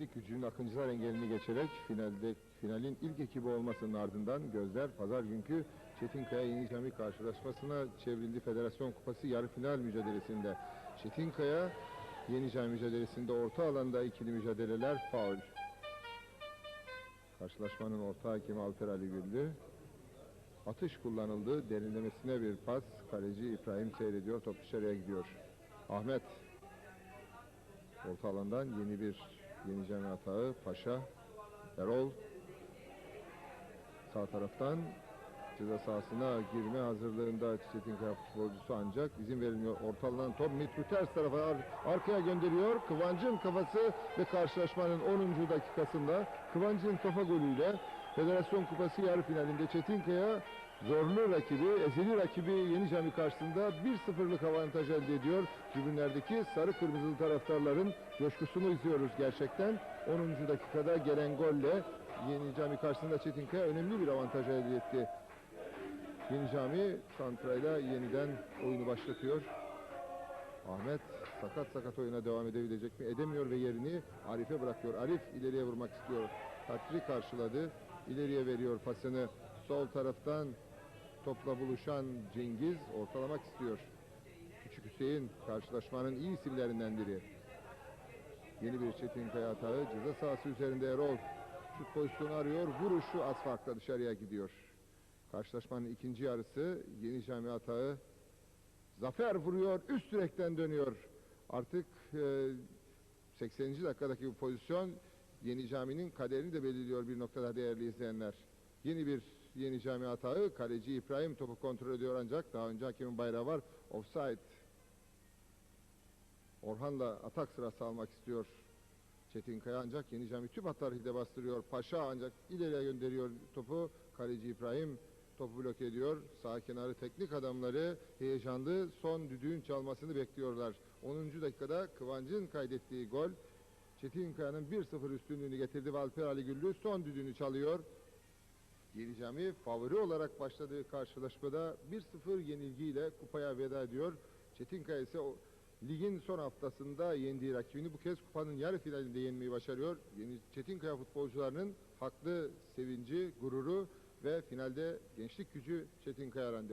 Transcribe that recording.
Gençlik gücünün Akıncılar engelini geçerek finalde finalin ilk ekibi olmasının ardından gözler pazar günkü Çetinkaya Yeni Cami karşılaşmasına çevrildi. Federasyon Kupası yarı final mücadelesinde. Çetinkaya Yeni Cami mücadelesinde orta alanda ikili mücadeleler faul. Karşılaşmanın orta hakemi Alper Ali Güllü. Atış kullanıldı. Derinlemesine bir pas. Kaleci İbrahim seyrediyor. Top dışarıya gidiyor. Ahmet Orta alandan yeni bir yeni cami hatağı. Paşa, Erol. Sağ taraftan ceza sahasına girme hazırlığında Çetinkaya futbolcusu ancak izin verilmiyor. Orta alandan top Mitru ters tarafa ar- arkaya gönderiyor. Kıvancın kafası ve karşılaşmanın 10. dakikasında Kıvancın kafa golüyle Federasyon Kupası yarı finalinde Çetinkaya zorlu rakibi, ezeli rakibi Yeni Cami karşısında 1-0'lık avantaj elde ediyor. Tribünlerdeki sarı kırmızılı taraftarların coşkusunu izliyoruz gerçekten. 10. dakikada gelen golle Yeni Cami karşısında Çetinkaya önemli bir avantaj elde etti. Yeni Cami santrayla yeniden oyunu başlatıyor. Ahmet sakat sakat oyuna devam edebilecek mi? Edemiyor ve yerini Arif'e bırakıyor. Arif ileriye vurmak istiyor. Hatri karşıladı. İleriye veriyor pasını. Sol taraftan topla buluşan Cengiz ortalamak istiyor. Küçük Hüseyin karşılaşmanın iyi isimlerinden biri. Yeni bir Çetinkaya hatağı. Ceza sahası üzerinde Erol şut pozisyonu arıyor. Vuruşu az dışarıya gidiyor. Karşılaşmanın ikinci yarısı Yeni Cami hatağı. Zafer vuruyor. Üst direkten dönüyor. Artık e, 80. dakikadaki bu pozisyon Yeni Cami'nin kaderini de belirliyor bir noktada değerli izleyenler. Yeni bir Yeni Cami hatağı. Kaleci İbrahim topu kontrol ediyor ancak daha önce hakemin bayrağı var. Offside. Orhan'la atak sırası almak istiyor. Çetinkaya ancak Yeni Cami tüm hatları de bastırıyor. Paşa ancak ileriye gönderiyor topu. Kaleci İbrahim topu bloke ediyor. Sağ kenarı teknik adamları heyecanlı son düdüğün çalmasını bekliyorlar. 10. dakikada Kıvancın kaydettiği gol Çetinkaya'nın 1-0 üstünlüğünü getirdi ve Alper Ali Güllü son düdüğünü çalıyor. Yeni Cami favori olarak başladığı karşılaşmada 1-0 yenilgiyle kupaya veda ediyor. Çetinkaya ise o ligin son haftasında yendiği rakibini bu kez kupanın yarı finalinde yenmeyi başarıyor. Yeni Çetinkaya futbolcularının haklı sevinci, gururu ve finalde gençlik gücü Çetinkaya randevu.